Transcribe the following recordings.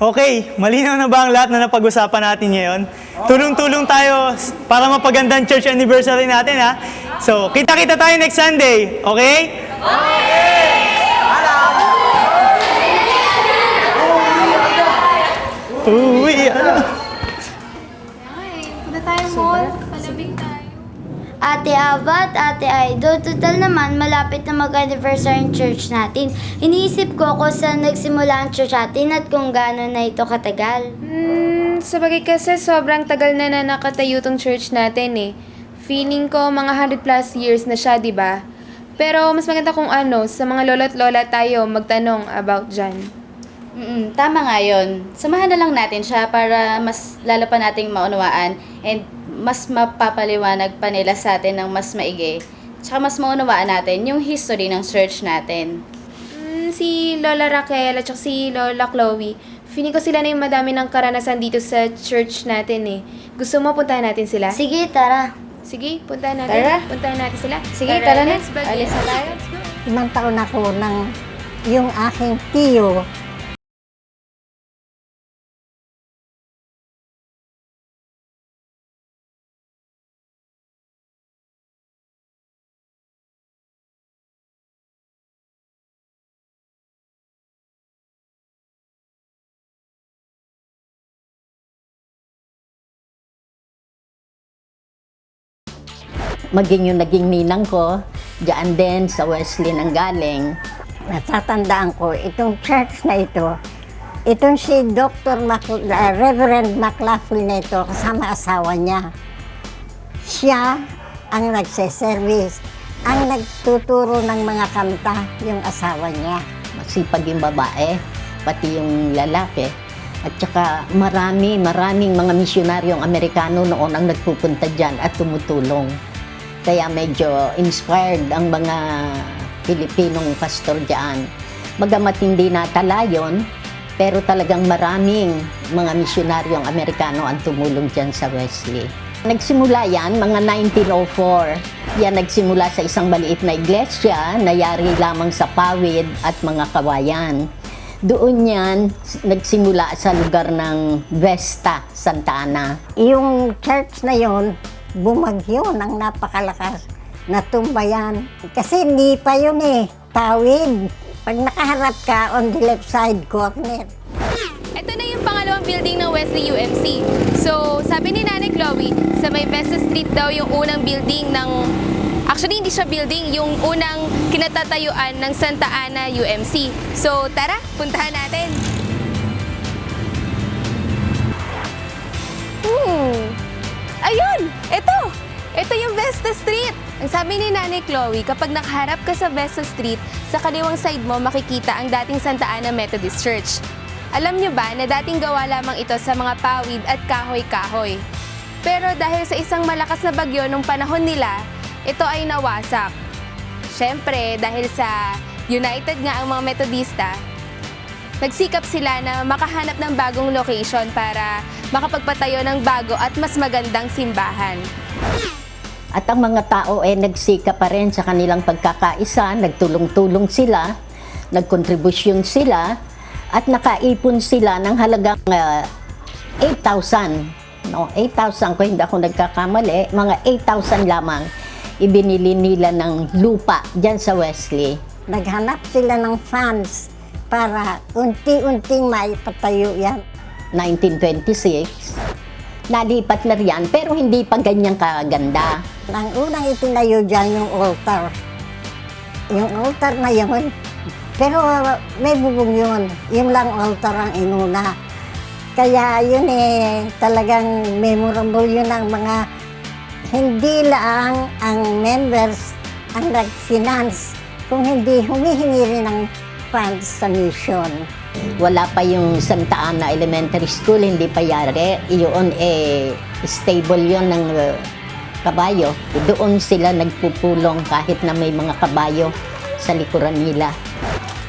Okay, malinaw na ba ang lahat na napag-usapan natin ngayon? Tulong-tulong tayo para mapagandang church anniversary natin ha. So, kita-kita tayo next Sunday, okay? Uwi, ano? Ate Ava at Ate Idol, total naman malapit na mag-anniversary ang church natin. Iniisip ko kung saan nagsimula ang church natin at kung gaano na ito katagal. Hmm, sabagay kasi sobrang tagal na na nakatayo tong church natin eh. Feeling ko mga 100 plus years na siya, di ba? Pero mas maganda kung ano, sa mga lolo't lola tayo magtanong about dyan. Mm, tama nga yun. Samahan na lang natin siya para mas lalo pa nating maunawaan and mas mapapaliwanag pa nila sa atin ng mas maigi. Tsaka mas maunawaan natin yung history ng church natin. Hmm, si Lola Raquel at si Lola Chloe, feeling ko sila na yung madami ng karanasan dito sa church natin eh. Gusto mo puntahan natin sila? Sige, tara. Sige, puntahan natin. Tara. Puntahan natin sila. Sige, tara na. let's begin. Alis na tayo. Limang taon ako ng yung aking tiyo maging yung naging ninang ko, diyan din sa Wesley nang galing. natatandaan ko itong church na ito itong si Dr. Mac, uh, Reverend McLaughlin na ito kasama asawa niya siya ang nagse-service ang nagtuturo ng mga kanta yung asawa niya Masipag yung babae, pati yung lalaki. At saka marami, maraming mga misyonaryong Amerikano noon ang nagpupunta dyan at tumutulong. Kaya medyo inspired ang mga Pilipinong pastor dyan. Magamat hindi natala yun, pero talagang maraming mga misyonaryong Amerikano ang tumulong dyan sa Wesley. Nagsimula yan, mga 1904. Yan nagsimula sa isang maliit na iglesia na yari lamang sa pawid at mga kawayan. Doon yan nagsimula sa lugar ng Vesta, Santa Ana. yung church na yon bumagyo ng napakalakas natumba yan kasi hindi pa yun eh tawid pag nakaharap ka on the left side corner Ito na yung pangalawang building ng Wesley UMC. So, sabi ni Nanay Chloe, sa may Vesta Street daw yung unang building ng... Actually, hindi siya building, yung unang kinatatayuan ng Santa Ana UMC. So, tara, puntahan natin. Vesta Street! Ang sabi ni Nanay Chloe, kapag nakaharap ka sa Vesta Street, sa kaliwang side mo makikita ang dating Santa Ana Methodist Church. Alam niyo ba na dating gawa lamang ito sa mga pawid at kahoy-kahoy? Pero dahil sa isang malakas na bagyo nung panahon nila, ito ay nawasak. Siyempre, dahil sa United nga ang mga Metodista, nagsikap sila na makahanap ng bagong location para makapagpatayo ng bago at mas magandang simbahan. At ang mga tao ay nagsika pa rin sa kanilang pagkakaisa, nagtulong-tulong sila, nagkontribusyon sila, at nakaipon sila ng halagang ah, 8,000. No, 8,000 ko hindi ako nagkakamali, mga 8,000 lamang ibinili nila ng lupa diyan sa Wesley. naghanap sila ng funds para unti-unting maipatayo yan 1926. Nalipat na riyan, pero hindi pa ganyang kaganda. ang unang itinayo dyan yung altar yung altar na yun pero may bubong yun yung lang altar ang inuna kaya yun eh talagang memorable yun ang mga hindi lang ang members ang nag-finance kung hindi humihingi rin ng funds sa mission. Wala pa yung Santa Ana Elementary School, hindi pa yari. Yun eh, stable yun ng uh, kabayo. Doon sila nagpupulong kahit na may mga kabayo sa likuran nila.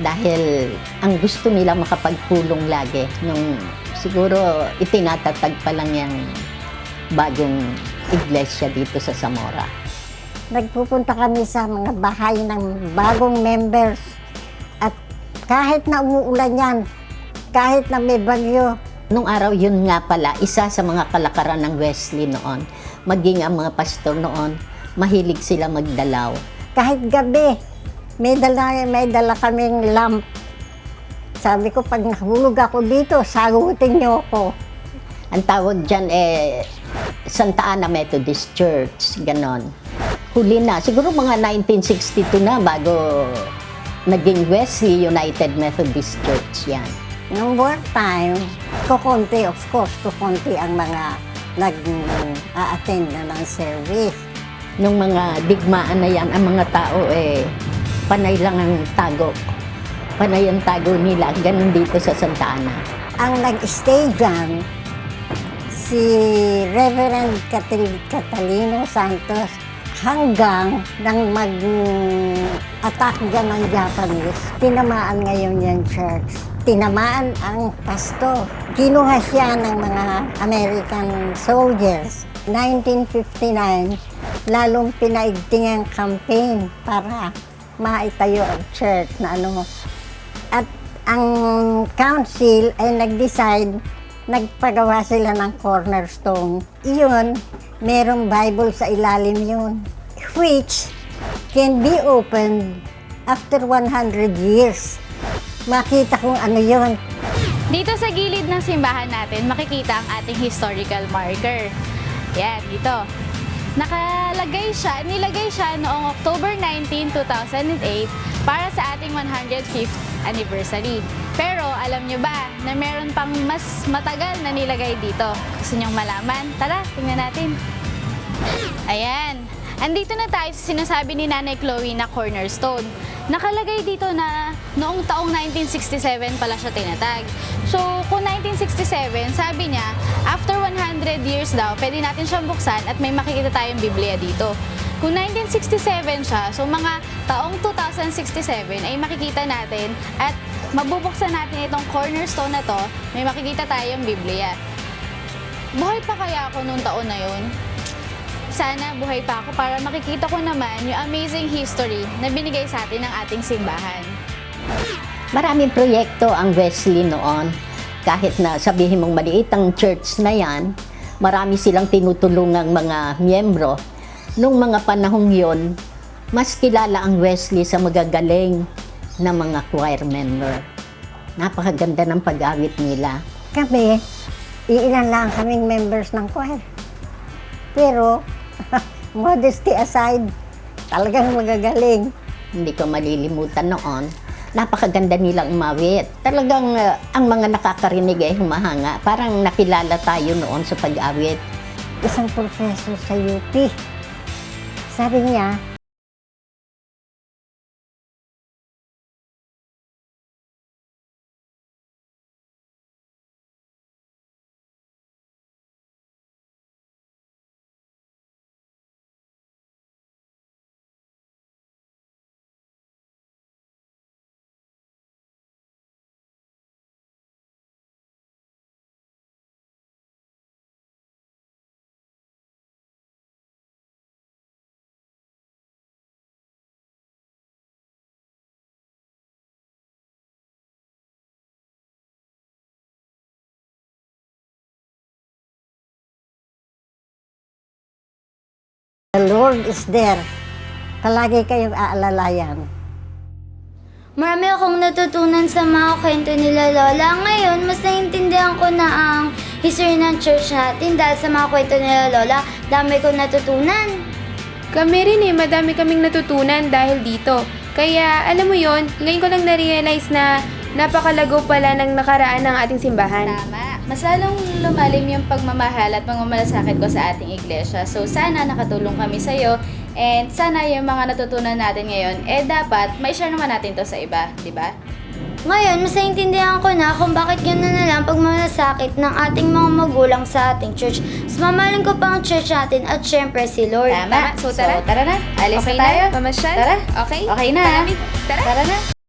Dahil ang gusto nila makapagpulong lagi. Nung siguro itinatatag pa lang yung bagong iglesia dito sa Zamora. Nagpupunta kami sa mga bahay ng bagong members kahit na umuulan yan, kahit na may bagyo. Nung araw yun nga pala, isa sa mga kalakaran ng Wesley noon, maging ang mga pastor noon, mahilig sila magdalaw. Kahit gabi, may dala, may dala kaming lamp. Sabi ko, pag nahulog ako dito, sagutin niyo ako. Ang tawag dyan eh, Santa Ana Methodist Church, ganon. Huli na, siguro mga 1962 na bago naging Wesley United Methodist Church yan. Nung wartime, kukunti, of course, kukunti ang mga nag-a-attend na ng service. Nung mga digmaan na yan, ang mga tao eh, panay lang ang tago. Panay ang tago nila, ganon dito sa Santa Ana. Ang nag-stay dyan, si Reverend Catalino Santos hanggang nang mag-attack dyan ng Japanese, tinamaan ngayon yung church. Tinamaan ang pasto. Kinuha siya ng mga American soldiers. 1959, lalong pinaigting ang campaign para maitayo ang church na ano. At ang council ay nag-decide, nagpagawa sila ng cornerstone. Iyon, merong Bible sa ilalim yun, which can be opened after 100 years. Makita kung ano yun. Dito sa gilid ng simbahan natin, makikita ang ating historical marker. Yan, dito. Nakalagay siya, nilagay siya noong October 19, 2008 para sa ating 105th anniversary. Pero alam nyo ba na meron pang mas matagal na nilagay dito? Gusto nyong malaman? Tara, tingnan natin. Ayan. Andito na tayo sa sinasabi ni Nanay Chloe na cornerstone. Nakalagay dito na noong taong 1967 pala siya tinatag. So, kung 1967, sabi niya, after 100 years daw, pwede natin siyang buksan at may makikita tayong Biblia dito. Kung 1967 siya, so mga taong 2067 ay makikita natin at mabubuksan natin itong cornerstone na to, may makikita tayong Biblia. Buhay pa kaya ako nung taon na yun? Sana buhay pa ako para makikita ko naman yung amazing history na binigay sa atin ng ating simbahan. Maraming proyekto ang Wesley noon. Kahit na sabihin mong maliit ang church na yan, marami silang tinutulungang mga miyembro. Nung mga panahong yon, mas kilala ang Wesley sa magagaling na mga choir member. Napakaganda ng pag-awit nila. Kami, iilan lang kaming members ng choir. Pero, modesty aside, talagang magagaling. Hindi ko malilimutan noon. Napakaganda nilang umawit. Talagang uh, ang mga nakakarinig ay humahanga. Parang nakilala tayo noon sa pag-awit. Isang professor sa UP, sabi niya, The Lord is there. Palagi kayong aalalayan. Marami akong natutunan sa mga kwento nila Lola. Ngayon, mas naiintindihan ko na ang history ng church natin dahil sa mga kwento nila Lola. Dami kong natutunan. Kami rin eh, madami kaming natutunan dahil dito. Kaya alam mo yon, ngayon ko lang na-realize na napakalago pala ng nakaraan ng ating simbahan. Tama. Mas lalong lumalim yung pagmamahal at pagmamalasakit ko sa ating iglesia. So, sana nakatulong kami sa'yo. And sana yung mga natutunan natin ngayon, eh dapat may share naman natin to sa iba, di ba? Ngayon, mas naiintindihan ko na kung bakit gano'n na lang pagmamasakit ng ating mga magulang sa ating church. Mas mamahalin ko pa ang church natin at syempre si Lord. Tama. So, tara. tara na. Alis Okay na tayo. Mamasyal? Tara. Okay? Okay na. Tara. Tara na.